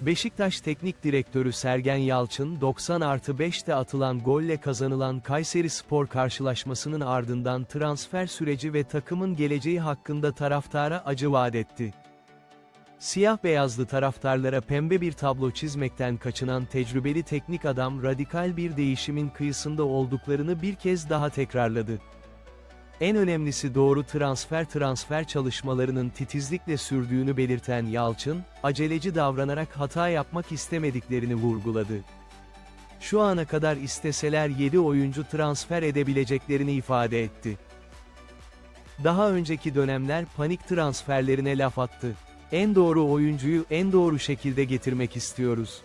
Beşiktaş Teknik Direktörü Sergen Yalçın 90 artı 5'te atılan golle kazanılan Kayseri Spor karşılaşmasının ardından transfer süreci ve takımın geleceği hakkında taraftara acı vaat etti. Siyah beyazlı taraftarlara pembe bir tablo çizmekten kaçınan tecrübeli teknik adam radikal bir değişimin kıyısında olduklarını bir kez daha tekrarladı. En önemlisi doğru transfer transfer çalışmalarının titizlikle sürdüğünü belirten Yalçın, aceleci davranarak hata yapmak istemediklerini vurguladı. Şu ana kadar isteseler 7 oyuncu transfer edebileceklerini ifade etti. Daha önceki dönemler panik transferlerine laf attı. En doğru oyuncuyu en doğru şekilde getirmek istiyoruz.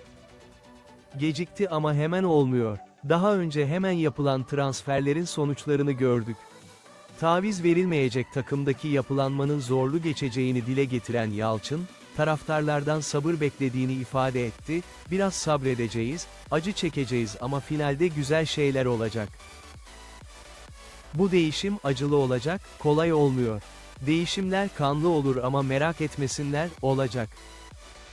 Gecikti ama hemen olmuyor. Daha önce hemen yapılan transferlerin sonuçlarını gördük. Taviz verilmeyecek takımdaki yapılanmanın zorlu geçeceğini dile getiren Yalçın, taraftarlardan sabır beklediğini ifade etti, biraz sabredeceğiz, acı çekeceğiz ama finalde güzel şeyler olacak. Bu değişim acılı olacak, kolay olmuyor. Değişimler kanlı olur ama merak etmesinler, olacak.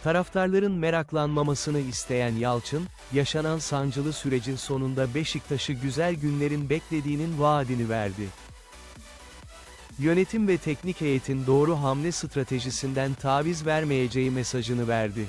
Taraftarların meraklanmamasını isteyen Yalçın, yaşanan sancılı sürecin sonunda Beşiktaş'ı güzel günlerin beklediğinin vaadini verdi. Yönetim ve teknik heyetin doğru hamle stratejisinden taviz vermeyeceği mesajını verdi.